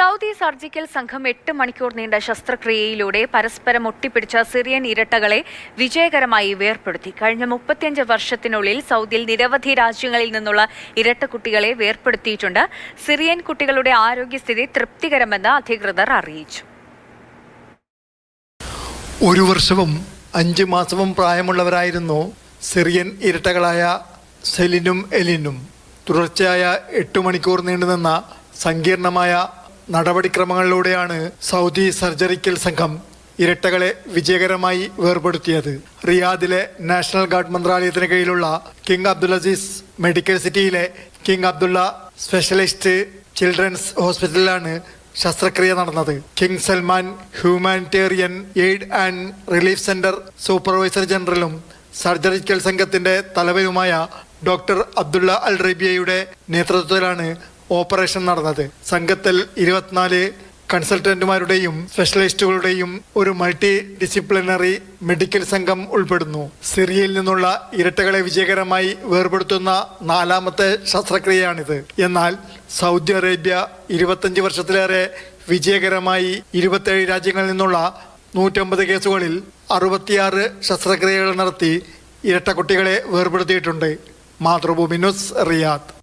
Saudi surgical സംഘം എട്ട് മണിക്കൂർ നീണ്ട ശസ്ത്രക്രിയയിലൂടെ പരസ്പരം ഒട്ടിപ്പിടിച്ച സിറിയൻ ഇരട്ടകളെ വിജയകരമായി വേർപ്പെടുത്തി. കഴിഞ്ഞ മുപ്പത്തിയഞ്ച് വർഷത്തിനുള്ളിൽ സൗദിയിൽ നിരവധി രാജ്യങ്ങളിൽ നിന്നുള്ള ഇരട്ടക്കുട്ടികളെ വേർപ്പെടുത്തിയിട്ടുണ്ട്. സിറിയൻ കുട്ടികളുടെ ആരോഗ്യസ്ഥിതി തൃപ്തികരമെന്ന് അധികൃതർ അറിയിച്ചു. ഒരു വർഷവും അഞ്ച് മാസവും പ്രായമുള്ളവരായിരുന്നു സിറിയൻ ഇരട്ടകളായ സെലിനും എലിനും. തുടർച്ചയായ എട്ട് മണിക്കൂർ നീണ്ടുനിന്ന സങ്കീർണമായ നടപടിക്രമങ്ങളിലൂടെയാണ് സൗദി സർജറിക്കൽ സംഘം ഇരട്ടകളെ വിജയകരമായി വേർപെടുത്തിയത്. റിയാദിലെ നാഷണൽ ഗാർഡ് മന്ത്രാലയത്തിന് കീഴിലുള്ള കിങ് അബ്ദുൽ അസീസ് മെഡിക്കൽ സിറ്റിയിലെ കിങ് അബ്ദുള്ള സ്പെഷ്യലിസ്റ്റ് ചിൽഡ്രൻസ് ഹോസ്പിറ്റലിലാണ് ശസ്ത്രക്രിയ നടന്നത്. King Salman Humanitarian Aid and Relief Centre supervisor ജനറലും സർജറിക്കൽ സംഘത്തിന്റെ തലവനുമായ ഡോക്ടർ അബ്ദുള്ള അൽ റബിയയുടെ നേതൃത്വത്തിലാണ് ഓപ്പറേഷൻ നടന്നത്. സംഘത്തിൽ ഇരുപത്തിനാല് കൺസൾട്ടന്റുമാരുടെയും സ്പെഷ്യലിസ്റ്റുകളുടെയും ഒരു മൾട്ടി ഡിസിപ്ലിനറി മെഡിക്കൽ സംഘം ഉൾപ്പെടുന്നു. സിറിയയിൽ നിന്നുള്ള ഇരട്ടകളെ വിജയകരമായി വേർപെടുത്തുന്ന നാലാമത്തെ ശസ്ത്രക്രിയയാണിത്. എന്നാൽ സൗദി അറേബ്യ ഇരുപത്തഞ്ച് വർഷത്തിലേറെ വിജയകരമായി ഇരുപത്തേഴ് രാജ്യങ്ങളിൽ നിന്നുള്ള നൂറ്റമ്പത് കേസുകളിൽ അറുപത്തിയാറ് ശസ്ത്രക്രിയകൾ നടത്തി ഇരട്ട കുട്ടികളെ വേർപെടുത്തിയിട്ടുണ്ട്. Mathrubhumi news Riyadh.